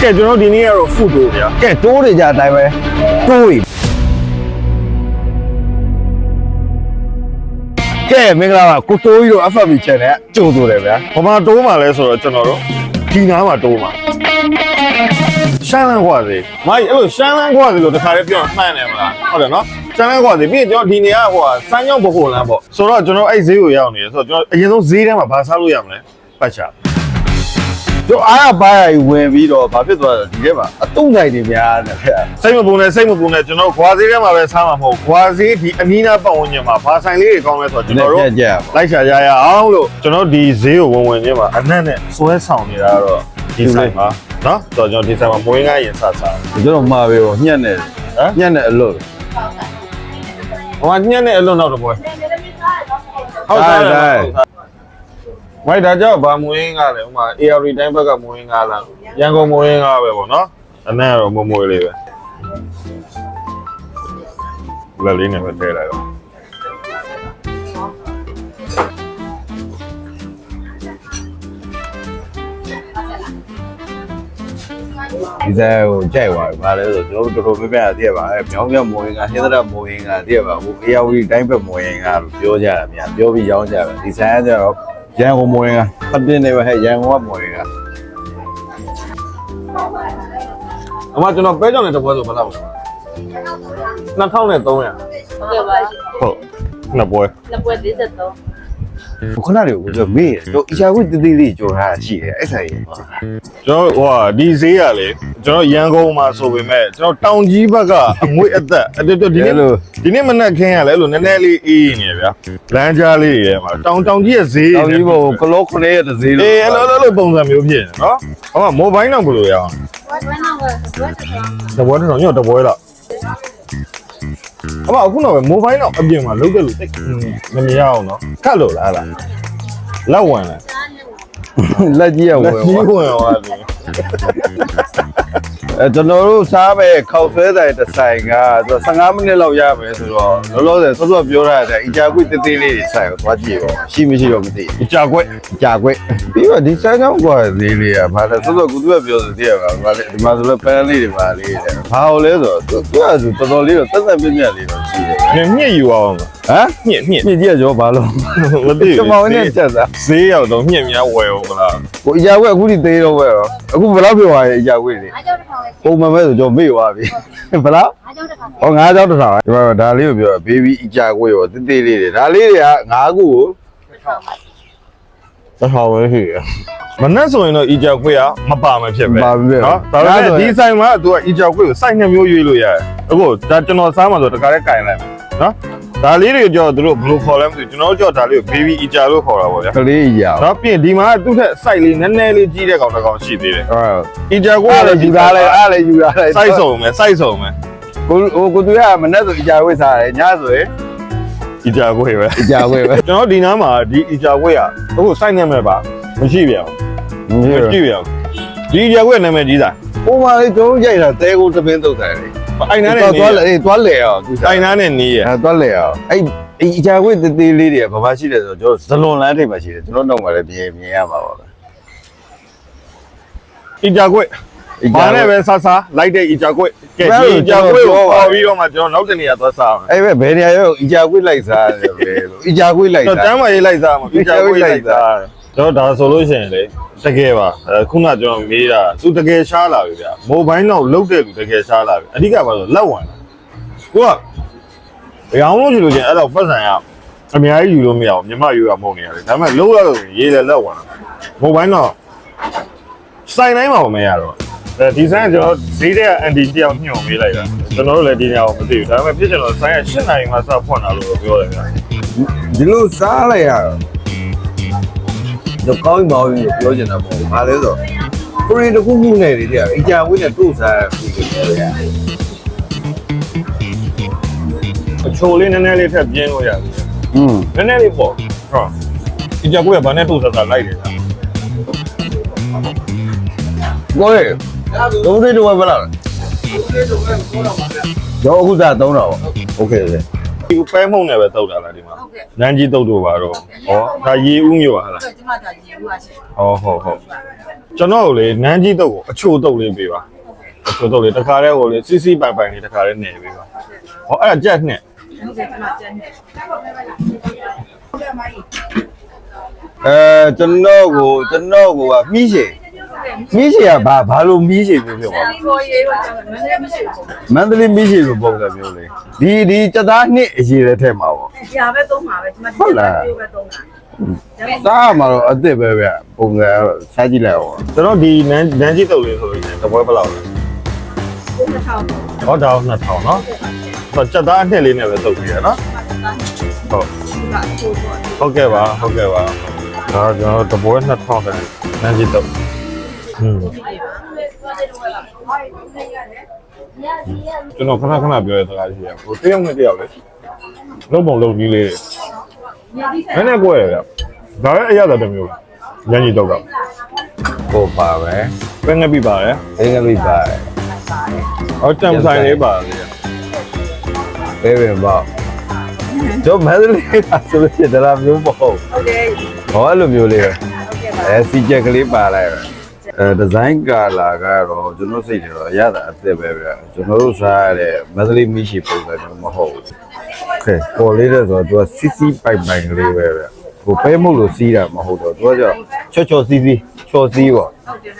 ကဲကျွန်တော်ဒီနေ့ကတော့ food တို့ဗျာကဲတိုးနေကြအတိုင်းပဲတိုးပြီကဲမင်္ဂလာပါကိုတိုးကြီးတို့ FB channel ကကြိုဆိုတယ်ဗျာဘာမှတိုးမှလဲဆိုတော့ကျွန်တော်တို့ဒီနားမှာတိုးမှာရှမ်းလန်းခွာစီမိုက်အဲ့လိုရှမ်းလန်းခွာစီလို့တခါလေးပြောရင်မှန်တယ်မလားဟုတ်တယ်နော်ရှမ်းလန်းခွာစီပြီးရင်ကျွန်တော်ဒီနေရာဟိုဟာစမ်းကြောင်းဘခုလန်းပေါ့ဆိုတော့ကျွန်တော်အဲ့ဈေးကိုရောက်နေတယ်ဆိုတော့ကျွန်တော်အရင်ဆုံးဈေးထဲမှာဘာစားလို့ရမလဲပတ်ချာ တို့အားရပါရဝင်ပြီးတော့ဘာဖြစ်သွားလဲဒီထဲမှာအတုံးဆိုင်တွေများတယ်ဗျာစိတ်မပူနဲ့စိတ်မပူနဲ့ကျွန်တော်ခွာဈေးထဲမှာပဲစားမှာမဟုတ်ခွာဈေးဒီအနီးနားပတ်ဝန်းကျင်မှာဘာဆိုင်လေးတွေကောင်းလဲဆိုတော့ကျွန်တော်တို့ကြက်ကြက်လိုက်ရှာကြရအောင်လို့ကျွန်တော်ဒီဈေးကိုဝင်ဝင်ချင်းမှာအနက်နဲ့ဆွဲဆောင်နေတာတော့ဒီဆိုင်ပါနော်ဆိုတော့ကျွန်တော်ဒီဆိုင်မှာမွေးငါရင်စားစားကျွန်တော်မှာပဲဟိုညှက်နေဟမ်ညှက်နေအလို့ဟိုမှာညက်နဲ့အလွန်တော့တပွဲဟုတ်တ ယ်ဟုတ်တယ်ဝိုက်ဒါကြောင့်ဗာမွေးငါလဲဟိုမှာ AR တိုင်းဘက်ကမွေးငါလားရန်ကုန်မွေးငါပဲပေါ့နော်အနက်ကတော့မမွေးလေးပဲလက်လေးနဲ့ပဲထည့်လိုက်တော့ဒီဆိုင်ကိုကြိုက်သွားပြီဘာလဲဆိုကျွန်တော်တို့တော်တော်များများသိရပါအဲမြောင်းမြောင်းမိုးရင်ကဟင်းသရမိုးရင်ကသိရပါဟို AR တိုင်းဘက်မိုးရင်ကလို့ပြောကြတာများပြောပြီးရောင်းကြတယ်ဒီဆိုင်ကကျတော့ ရန်ကုန်မိုးရင်ကဖတ်တင်နေပဲဟဲ့ရန်ကုန်ကမိုးရင်ကအမကျွန်တော်ပဲကြောင်နဲ့တပွဲဆိုဘယ်လောက်လဲ2300ဟုတ်ကဲ့ပါရှင်ဟုတ်နှစ်ပွဲနှစ်ပွဲ43 ခုနကကိုပြောမေးတော့အရာကိုတတိလေးကြော်ထားတာရှိတယ်အဲ့ဆိုင်ကြီးကျွန်တော်ဟိုဟာဒီဈေးကလေကျွန်တော်ရန်ကုန်မှာဆိုပေမဲ့ကျွန်တော်တောင်ကြီးဘက်ကအငွေ့အသက်အတူတူဒီနေ့ဒီနေ့မနက်ခင်းရလဲလို့နည်းနည်းလေးအေးနေဗျာလမ်းကြားလေးတွေထဲမှာတောင်တောင်ကြီးရဲ့ဈေးတောင်ကြီးဘုံကလောခနဲ့တဲ့ဈေးလို့အေးအဲ့လိုအဲ့လိုပုံစံမျိုးဖြစ်နေနော်ဟောမိုဘိုင်းတော့ဘယ်လိုရအောင်ဝက်ဝက်နောက်ဝက်ဝက်တော့တပွဲတော့ညော့တပွဲတော့ အမအခုတော့ပဲမိုဘိုင်းတော့အပြင်မှာလုံးတယ်လို့တိတ်မမြင်ရအောင်နော်ခတ်လို့လားလားလက်ဝင်လားလက်ကြီးရဝလက်ယ်ကြီးဟောဝင်သွားတယ် အဲကျွန်တော်တို့စားမဲ့ခောက်ဆွဲဆိုင်တစ်ဆိုင်ကသူ15မိနစ်လောက်ရမယ်ဆိုတော့လောလောဆယ်စောစောပြောထားတဲ့အကြာကွေ့တေးသေးလေးတွေဆိုင်ကိုသွားကြည့်ပါရှိမရှိတော့မသိဒီကြာကွက်ကြာကွေ့ပြီးတော့ဒီဆိုင်ကြောင်းကွာဈေးလေးကဘာလဲစောစောကုသကပြောဆိုတည်းကဘာလဲဒီမှာဆိုလဲပန်းလေးတွေပါလေးတယ်ဘာလို့လဲဆိုတော့သူကဆိုတော်တော်လေးတော့တက်တက်ပြည့်ပြည့်လေးတော့ရှိတယ်ညညစ်ယူအောင် ဟမ်ညစ်ညစ်ပြည့်ကြည့်ရောဘာလို့မသိဘူးကျွန်တော်နဲ့ချက်သားဈေးရောက်တော့ညစ်များဝယ်အောင်မလားကိုအကြာကွေ့အခုထိသေးတော့ပဲရောအခုဘယ်လောက်ပြောရလဲအကြာကွေ့လေးအားကြောင့်တစ်ထောင်လေးပုံမှန်ပဲဆိုကျွန်တော်မေ့သွားပြီဘယ်လောက်အားကြောင့်တစ်ထောင်ဟောငါးကြောက်တစ်ထောင်ဒီမှာဒါလေးကိုပြောဘေဘီအကြာကွေးရောတိတိလေးတွေဒါလေးတွေကငါးခုကိုတစ်ထောင်ပဲရှိရမနဲ့ဆိုရင်တော့အီကြောက်ခွေးကမပါမဖြစ်ပဲပါပြီပဲနော်ဒါပေမဲ့ဒီဆိုင်မှာသူကအီကြောက်ခွေးကိုစိုက်နှစ်မျိုးရွေးလို့ရတယ်အခုဒါကျွန်တော်စားမှာဆိုတခါတည်းကင်လိုက်မယ်နော် ဒါလေးတွေကြောသူတို့ဘယ်လိုခေါ်လဲမသိဘူးကျွန်တော်တို့ကြောဒါလေးကို baby အီကြောလို့ခေါ်တာပေါ့ဗျာကလေးအရာနော်ပြင်ဒီမှာသူ့ထက်စိုက်လေးနည်းနည်းလေးကြီးတဲ့ကောင်တစ်ကောင်ရှိသေးတယ်ဟုတ်အီကြောက်ခွေးအားကလည်းယူထားလိုက်အားလည်းယူထားလိုက်စိုက်စုံမယ်စိုက်စုံမယ်ကိုဟိုကိုသူကမနဲ့ဆိုအကြာကွေးစားတယ်ညဆိုရင်အီကြောက်ခွေးပဲအကြာကွေးပဲကျွန်တော်ဒီနားမှာဒီအီကြောက်ခွေးကအခုစိုက်နေမယ်ပါမရှိပြန်ဘူးမမရှိပြန်ဘူးဒီအီကြောက်ခွေးနာမည်ကြီးတာဟိုမှာလေကျွန်တော်ရိုက်တာတဲကိုသမင်းတုတ်တယ်လေ အိုင်နာနဲ့နေသွားလေသွားလေအောင်သူအိုင်နာနဲ့နေရအဲသွားလေအောင်အဲ့အကြာကွေးတိတိလေးတွေကဘာမှရှိတယ်ဆိုတော့ကျွန်တော်ဇလွန်လန်းထိပ်မှာရှိတယ်ကျွန်တော်တော့မှလည်းပြင်မြင်ရမှာပါပဲအီဂျာကွက်ဘာနဲ့ပဲဆာဆာလိုက်တဲ့အီဂျာကွက်ကဲဒီအီဂျာကွက်ကိုပေါ်ပြီးတော့မှကျွန်တော်နောက်တနေရာသွားစားအောင်အဲ့ဘယ်ဘယ်နေရာရောအကြာကွေးလိုက်စားတယ်ပဲလို့အကြာကွေးလိုက်ကျွန်တော်တစားမ်းမရေးလိုက်စားမှာအီဂျာကွက်လိုက်စား ကျွန်တော်ဒါဆိုလို့ရှိရင်လေတကယ်ပါခုနကျွန်တော်မေးတာသူတကယ်ရှားလာပြီဗျမိုဘိုင်းတော့လုတ်တဲ့လူတကယ်ရှားလာပြီအဓိကပါဆိုလက်ဝင်ကိုကရောင်းလို့ရှိလို့ချင်းအဲ့တော့ပတ်စံရအများကြီးယူလို့မရအောင်မြမယူရမဟုတ်နေရတယ်ဒါပေမဲ့လုံးရလို့ရေးတယ်လက်ဝင်မိုဘိုင်းတော့စိုင်တိုင်းမှာမရတော့အဲဒီဆိုင်ကကျွန်တော်ဈေးတဲ့အန်တီတယောက်ညှို့ပေးလိုက်တာကျွန်တော်တို့လည်းဒီညောင်မသိဘူးဒါပေမဲ့ဖြစ်ချင်တော့ဆိုင်က၈နိုင်မှစဖွင့်တာလို့ပြောတယ်ဗျာဒီလိုစားလိုက်ရတော့ ကောင်းမောင်းကြီးပြောချင်တာပေါ့ဘာလဲဆိုကိုရီတခုခုနဲ့တွေတဲ့အကြာဝင်းနဲ့တို့စားရပြီပြောရ အချိုလေးနည်းနည်းလေးထပ်ပြင်းလို့ရတယ် อืม နည်းနည်းလေးပေါ့ဟုတ်ဒီကြကွေးကဘာနဲ့တူစားစားလိုက်တယ်ဗျာ ကိုရီလုံးလေးတော့ဘယ်လောက်လဲကျော်အခုစား3000ပေါ့โอเคโอเค ဒီပဲမုံနဲ့ပဲတုတ်တာလားဒီမှာဟုတ်ကဲ့နန်းကြီးတုတ်တို့ပါတော့ဟောဒါရေဦးမျိုးဟာလားကျမဒါရေဦးပါရှင်ဟောဟုတ်ဟုတ်ကျွန်တော်လေနန်းကြီးတုတ်ကိုအချိုတုတ်လေးပေးပါအချိုတုတ်လေးတခါတည်းဟိုလေစီစီပိုင်ပိုင်လေးတခါတည်းနေပေးပါဟောအဲ့ဒါကြက်နဲ့ဟုတ်ကဲ့ကျမကြက်နဲ့အဲကျွန်တော်ကိုကျွန်တော်ကိုကမိရှင် မီးရှည်ကဘာဘာလို့မီးရှည်မျိုးမျိုးပါဒီဘောရေးတော့ကျန်တယ်မင်းလည်းမရှိဘူးမန္တလေးမီးရှည်လိုပုံစံမျိုးလေးဒီဒီစက်သားနှစ်အရေးတဲ့ထဲမှာပေါ့။ညာပဲသုံးပါပဲဒီမှာဟုတ်လားဒီပဲသုံးတာ။စားမှာတော့အစ်စ်ပဲဗျပုံစံကတော့စားကြည့်လိုက်အောင်ကျွန်တော်ဒီနန်းနန်းကြီးတုတ်လေးဆိုလို့ရှိရင်တစ်ပွဲဘယ်လောက်လဲသုံးတစ်ထောင်ပေါ့ဟောဒါ2000နော်ဆိုကြက်သားအနှစ်လေးနဲ့ပဲတုတ်ပြီးရနော်ဟုတ်ဒီကချိုးတော့ဟုတ်ကဲ့ပါဟုတ်ကဲ့ပါဒါကျွန်တော်တစ်ပွဲ2000ပဲနန်းကြီးတုတ်ဟွန်း ကျွန်တော်ခဏခဏပြောရတဲ့စကားရှိရဟိုတယောက်နဲ့တယောက်လေလုံးပုံလုံးကြီးလေးနည်းနည်းကွဲရဗျဒါလည်းအရသာတစ်မျိုးနန်းကြီးတုတ်ကကိုပါပဲပဲငပိပါတယ်အင်္ဂလိပ်ပါတယ်ဟောတမ်ဆိုင်လေးပါလေပဲပဲပေါ့ကျွန်တော်မန္တလေးကဆိုလို့ရှိရင်ဒါလားမျိုးမဟုတ်ဟုတ်တယ်ဟောအဲ့လိုမျိုးလေးပဲဟုတ်ကဲ့ပါအဲစီချက်ကလေးပါလိုက်ပဲ အဲဒီဇိုင်းကာလာကတော့ကျွန်တော်စိတ်တော့အရသာအစ်စ်ပဲဗျကျွန်တော်တို့စားရတဲ့မန္တလေးမီးရှိပုံစံမျိုးမဟုတ်ဘူးကဲပေါ်လေးတဲ့ဆိုတော့သူကစီစီပိုက်ပိုင်ကလေးပဲဗျဟိုပဲမှုလို့စီးတာမဟုတ်တော့သူကကြောချော့ချော့စီးစီးချော့စီးပေါ့ဟုတ်တယ်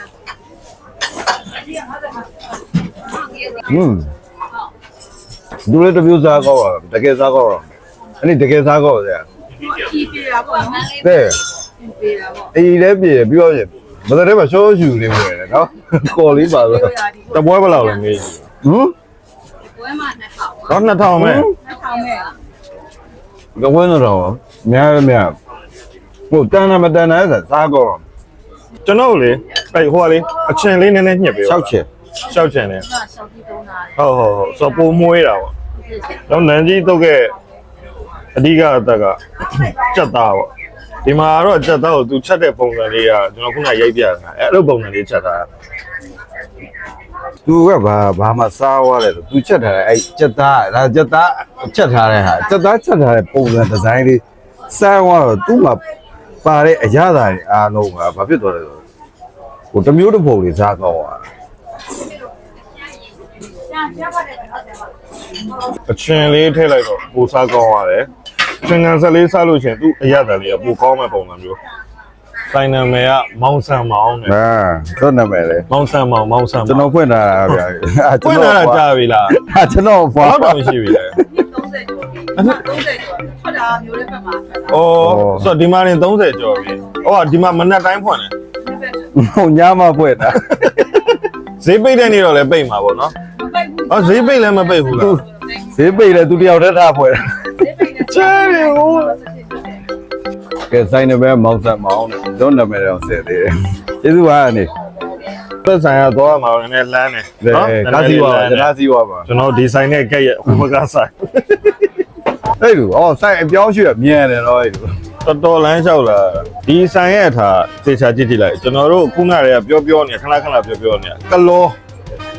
ဟွန်းဒူလေးတစ်မျိုးစားကောင်းပါတကယ်စားကောင်းတော့အဲ့ဒီတကယ်စားကောင်းတယ်။ဒီပြေတာပေါ့နော်ကဲ။ပြေတာပေါ့အေးလည်းပြေတယ်ပြီးတော့ မတဲ့မှာရှော့ရှူလေးဝင်တယ်နော်ကော်လေးပါ။ဆိုပြောရဒီတစ်ပွဲဘယ်လောက်လဲမေးဟမ်ပွဲမှာနှစ်ထောင်ပါတော့2000ပဲ။နှစ်ထောင်မဲ့ကဝင်းတော့များများများဟိုတန်းနာမတန်းနာဆိုစားကောင်းကျွန်တော်လေအဲ့ဟိုကလေအချင်လေးနည်းနည်းညှစ်ပေးပါ6ချက်ရှောက်ချင်တယ်။မှာရှောက်ပြီးသုံးတာ။ဟုတ်ဟုတ်ဟုတ်ဆိုပိုမွေးတာပေါ့တော့နန်းကြီးတုတ်ကအဓိကအသက်ကကြက်သားပေါ့ ဒီမှာကတော့ကြက်သားကိုသူချက်တဲ့ပုံစံလေးကကျွန်တော်ခုနရိုက်ပြတာအဲ့လိုပုံစံလေးချက်ထားတာသူကဘာဘာမှစားသွားတယ်သူချက်ထားတယ်အဲ့ချက်သားဒါချက်သားချက်ထားတဲ့ဟာချက်သားချက်ထားတဲ့ပုံစံဒီဇိုင်းလေးစားသွားတော့သူ့မှာပါတဲ့အရသာတွေအားလုံးကဘာဖြစ်သွားလဲဆိုဟိုတစ်မျိုးတစ်ပုံလေးစားကောင်းသွားအချင်လေးထည့်လိုက်တော့ပိုစားကောင်းရတယ် ချင်ကန်ဆက်လေးစားလို့ရှရင်သူ့အရသာလေးကပိုကောင်းမဲ့ပုံစံမျိုးဆိုင်နာမည်ကမောင်ဆန်မောင်တဲ့ဟာသူ့နာမည်လေမောင်ဆန်မောင်မောင်ဆန်ကျွန်တော်ဖွင့်ထားတာဗျာအဲပွင့်လာတာကြာပြီလားအဲကျွန်တော်ဘာဖွာလို့တော့မရှိပြီလဲ30ကျော်ပြီ။30ကျော်။ထွက်တာမျိုးလေးဘက်မှာထွက်တာ။အော်ဆိုတော့ဒီမှာနေ30ကျော်ပြီ။ဟောဒီမှာမနက်တိုင်းဖွင့်တယ်။ဒီဘက်ဟိုညမဖွင့်တာ။ဈေးပိတ်တဲ့နေ့တော့လည်းပိတ်မှာပေါ့နော်မပိတ်ဘူး။အော်ဈေးပိတ်လည်းမပိတ်ဘူးလားဈေးပိတ်လဲသူတယောက်တည်းထားဖွင့်တာ။ဒီပိတ်နေ။ ချဲရီဟိုကဲဆိုင်နေပဲမောင်ဆက်မောင်နဲ့တို့နာမည်တော့ဆက်သေးတယ်ကျေးဇူးပါအနေသက်ဆိုင်ရတော့မှာလည်းနည်းလမ်းနေဒါကားစီဝါဒါစီဝါပါကျွန်တော်ဒီဆိုင်နဲ့ကက်ရဲ့ဟိုဘက်ကဆိုင်အဲ့လိုအော်ဆိုင်အပြောင်းရွှေ့မြင်တယ်တော့အဲ့လိုတော်တော်လမ်းလျှောက်လာဒီဆိုင်ရဲ့အထာသေချာကြည့်ကြည့်လိုက်ကျွန်တော်တို့ခုနကတည်းကပြောပြောနေခဏခဏပြောပြောနေကလော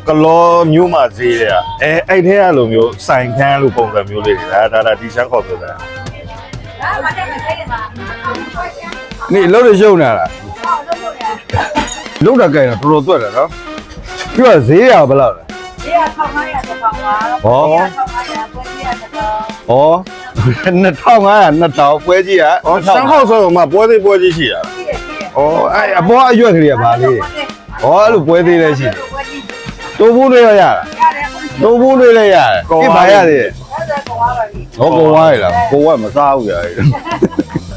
ကလောမျိုးမှဈေးတဲ့အဲအဲ့ထဲကလိုမျိုးဆိုင်ခန်းလိုပုံစံမျိုးလေးတွေဒါဒါဒါဒီချမ်းခေါ်ဆိုတာနေလုံးရရှုံနေတာလားလုံးတာကြိုင်တော့တော်တော်သွက်တယ်နော်ပြီးတော့ဈေးရဘယ်လောက်လဲ။ဒီက1500တစ်ပေါင်ပါတော့ဟော1500ပွဲကြီးရတော့ဟော2500 2000ပွဲကြီးอ่ะ။အော်ရှမ်းခေါက်ဆိုတော့မှပွဲသေးပွဲကြီးရှိတာပြည့်ပြည့်ဩအဲ့အပေါ်အရွက်ကလေးကဘာလေးဟောအဲ့လိုပွဲသေးလည်းရှိတယ်ပွဲကြီး တိုးဘူးတွေရရတာရတယ်အခုတိုးဘူးတွေလည်းရတယ်ဒီဘာရသေးအဲ့ဒါကောပါပြီဟောကိုဝါရလားကိုဝါမစားဘူးရ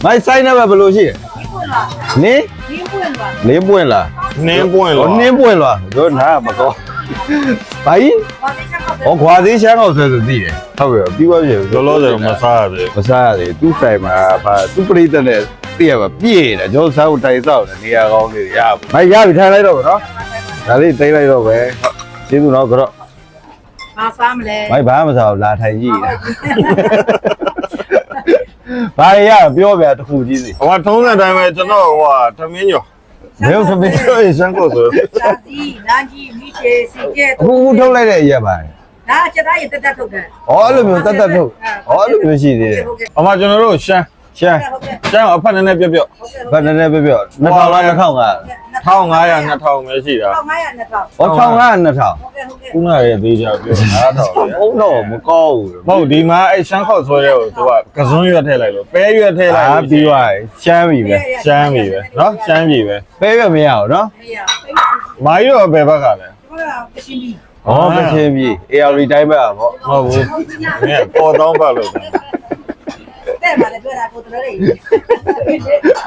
မိုက်ဆိုင်နေပဲဘယ်လိုရှိဒီပွင့်လားနင်းဒီပွင့်လားလင်းပွင့်လား။နင်းပွင့်လို့နင်းပွင့်လားတို့နားမကောဘာကြီးဘာတိချက်တော့ဟောခွာသေးရှမ်းအောင်ဆိုဆိုသိတယ်ဟုတ်ပြီပြီးပါပြီလောလောဆယ်မစားရသေးမစားရသေးသူ့ဆိုင်မှာဗာသူ့ပရိသတ်နဲ့သိရပါပြည့်တယ်ကျွန်တော်စားဖို့တိုင်ဆောက်တယ်နေရာကောင်းလေးရပါမိုက်ရပြီထိုင်လိုက်တော့ဗောနော်ဒါလေးတိတ်လိုက်တော့ပဲ ကျေးဇူးတော့ကတော့မစားမလဲမိုက်ဘာမှမစားဘူးလာထိုင်ကြည့်တယ်ဘာရရပြောပြတစ်ခုကြီးစီ။ဟိုကထုံးစံတိုင်းပဲကျွန်တော်ဟိုကသမင်းကျော်ဘယ်လိုသမီး။ပြောရင်ရှမ်းခေါက်ဆိုစာစီနာကြီးမိချေစီကျဲအခုအခုထုတ်လိုက်တဲ့အရက်ပါဒါချက်သားရတက်တက်ထုတ်တယ်ဟောအဲ့လိုမျိုးတတ်တတ်ထုတ်အဲဟောအဲ့လိုမျိုးရှိသေးတယ်ဟုတ်ကဲ့အမကျွန်တော်တို့ရှမ်းရှမ်းဟုတ်ကဲ့ရှမ်းအဖက်နည်းနည်းပြပြဘယ်နည်းနည်းပြပြ2000လား2000က 1500 2000ပဲရှိတာ ဟုတ်900 2000 ဟော1000က2000 ဟုတ်ကဲ့ဟုတ်ကဲ့ ခုနကရဲ့သေးကြပြောတာတော့လေ ဟုတ်တော့မကောင်းဘူး မဟုတ်ဒီမှာအဲ့ရှမ်းခေါက်ဆွဲတဲ့ကိုသူကကစွန်းရွက်ထည့်လိုက်လို့ပဲရွက်ထည့်လိုက် အာ လို့ ပြီးသွားပြီရှမ်းပြီပဲ ရှမ်းပြီပဲเนาะရှမ်းပြီပဲ ပဲရွက်မရအောင်နော် မေးရ မာကြီးတော့ဘယ်ဘက်ကလဲ ဟိုကရှင်ပြီ ဟောမချင်းပြီ AR တိုင်းပဲပေါ့ မဟုတ်ဘူးမင်းပေါ်တောင်းပါလို့ တဲ့မှာလည်းတွေ့တာကိုတော်လေး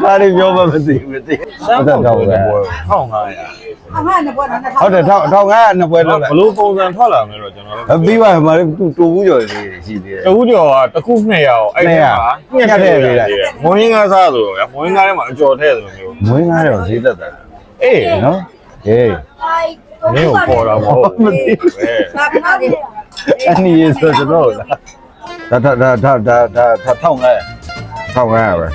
ဘာတွေပြောမှမသိဘူးမသိရှမ်းခေါက်ဆွဲတဲ့ပွဲ1500အမှန်နဲ့ဘောနော်ဟုတ်တယ်1000 1000ကနှစ်ပွဲလောက်လိုက်ဘလို့ပုံစံထွက်လာမလဲတော့ကျွန်တော်အပြီးပါမှာတူတူဘူးကြော်လေးရှိသေးတယ် တခုကျော်ကတစ်ခု200ရောအဲ့ဒီမှာညက်ထည့်ပေးလိုက် မွင်းကားစားဆိုတော့ဗျမွင်းကားထဲမှာအကျော်ထည့်တယ်မျိုးမွေးငါတော့ဈေးသက်တယ်အေးနော်ဟေးမင်းကိုပေါ်တာမဟုတ်ဘူးပဲ ဘာမှမဖြစ်အနည်းဆိုတော့လား ဒါဒါဒါဒါဒါဒါထောင်းလဲထောင်းလဲပဲ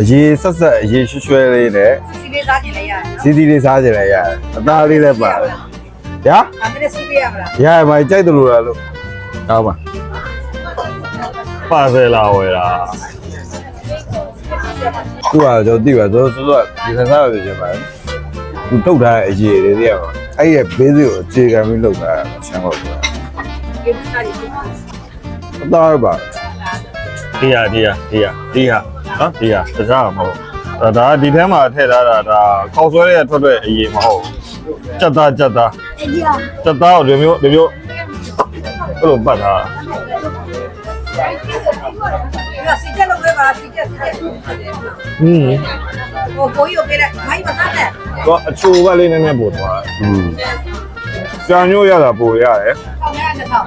အရေးဆက်ဆက်အရေးရွှဲရွှဲလေးနဲ့စီလေးစားကြည့်လိုက်ရတယ်နော်စီစီလေးစားကြတယ်ရတယ်အသားလေးလည်းပါတယ်ညာအမေစီပေးရမလားရရပါကြိုက်တယ်လို့လားလို့ကောင်းပါပါဆယ်လာဝယ်တာသူကကျွန်တော်သိပါဆိုဆိုတော့ဒီစားစားပဲပြန်ပါသူတုတ်ထားတဲ့အရေးတွေတွေကအဲ့ရဲ့ဘေးစီကိုအခြေခံပြီးလုပ်တာဆန်းတော့ဆိုတာဒီစားကြည့် အသားပါဒီဟာဒီဟာဒီဟာဒီဟာနော်ဒီဟာတခြားမဟုတ်ဒါဒါဒီထဲမှာထည့်ထားတာဒါခေါက်ဆွဲတဲ့ထွက်တဲ့အရေးမဟုတ်ကြက်သားကြက်သားကြက်သားကိုဒီမျိုးဒီမျိုးအဲ့လိုပတ်ထားဒီစီချက်လုပ်ပေးပါစီချက်စီချက်ဟင်းဟိုကိုကြီးကိုပေးလိုက်မိုင်းမသားနဲ့တော့အချိုဘက်လေးနည်းနည်းပို့သွားอืมကြာညို့ရတာပို့ရတယ်ဆောင်းရတဲ့တော့စီချ က်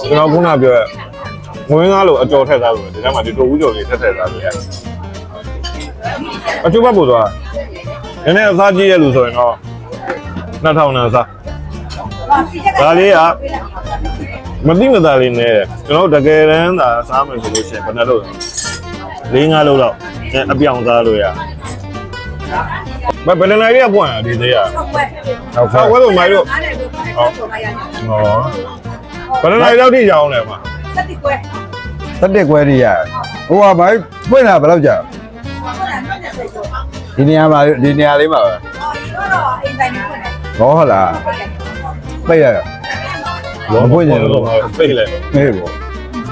ကျွန်တော်ခုနပြောရငွေငါလို့အကျော်ထည့်သားလို့ဒီထဲမှာဒီတိုဦးကျော်လေးထည့်ထည့်သားလို့ရတယ်အချိုဘက်ပို့သွားနည်းနည်းအစားကြီးရလို့ဆိုရင်တော့2000နဲ့အစားဟာစီချက်ကမတိမသားလေးနဲ့ကျွန်တော်တို့တကယ်တမ်းသာစားမယ်ဆိုလို့ရှိရင်ဘယ်နှလို့လဲ၄၅လုံးတော့အပြောင်စားလို့ရဘယ်ဘယ်နှစ်နိုင်ရပွင့်ရဒီသေးရဟုတ်ကွယ်ဟုတ်ဆောက်ဝဲလို့မိုင်းလို့နားတ ယ်ကိုဆောက်ဆိုလိုက်ရတယ်ဟောဘယ်နှစ်နိုင်တော့ထိရောင်းလဲမှာစက်တိကွယ်တက်တက်ခွဲတွေရဟိုကဘာဖွင့်တာဘယ်လောက်ကြာဟုတ်လားနဲ့ဆက်ဆိုဒီနေရာမှာဒီနေရာလေးမှာပဲအော်ဒီတော့အိမ်တိုင်းနဲ့ဖွင့်တယ်ဘောဟုတ်လားပိတ်ရမဖွင့်ကြလို့ပိတ်လိုက်ဟေးဘော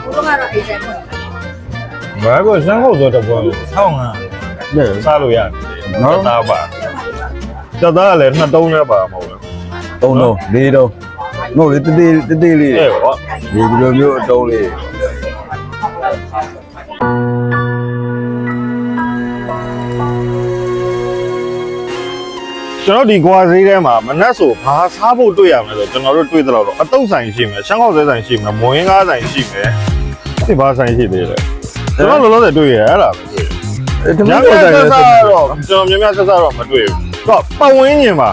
ဘုတော့ကတော့အိမ်တိုင်းဖွင့်တယ်ဘာကိုစမ်းဟုတ်ဆိုတော့ပွဲကိုဆောင်းငါဟေးစားလို့ရတယ်နော်သားပါကျသားကလည်းနှစ်တုံးနဲ့ပါမဟုတ်ဘူးသုံးလုံးလေးတုံး ငို့လေတတိတတိလေးအဲ့ပေါ့ဒီလိုမျိုးအတုံးလေးကျွန်တော်ဒီကွာဈေးထဲမှာမနက်ဆိုဘာစားဖို့တွေ့ရမလဲဆိုကျွန်တော်တို့တွေ့တော့အတုပ်ဆိုင်ရှိမယ်ရှမ်းခေါက်သေးဆိုင်ရှိမယ်မွင်းကားဆိုင်ရှိမယ်ဒီဘာဆိုင်ရှိသေးလဲကျွန်တော်လောလောဆယ်တွေ့ရအဲ့လားပဲတွေ့ရတမညန်ကကိုစတိုင်က်ရစားတော့ကျွန်တော်များများဆက်စားတော့မတွေ့ဘူးတော့ပတ်ဝန်းကျင်မှာ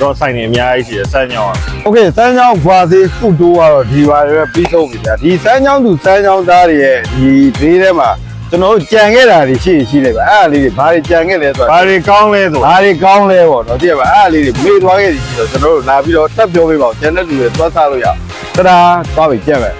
တော့ဆိုင်နေအများကြီးရှိတယ်စမ်းညောင်း โอเคစမ်းချောင်းဖွာသေးစုတိုးကတော့ဒီပါရွယ်ပြီးဆုံးပြီဗျာဒီစမ်းချောင်းသူစမ်းချောင်းသားတွေရဲ့ဒီဘေးထဲမှာကျွန်တော်တို့ကြံခဲ့တာတွေရှိရှိလိုက်ပါအဲ့ဒါလေးတွေဘာတွေကြံခဲ့လဲဆို ဘာ တော့ တွေကောင်းလဲဆို ဘာတွေကောင်းလဲပေါ့နော်တည့်ပါအဲ့ဒါလေးတွေမေ့သွားခဲ့ပြီဆိုတော့ကျွန်တော်တို့လာပြီးတော့တက်ပြောပေးပါဦးကျန်တဲ့လူတွေသွားစားလို့ရအောင်တဒါသွားပြီကြက်မယ်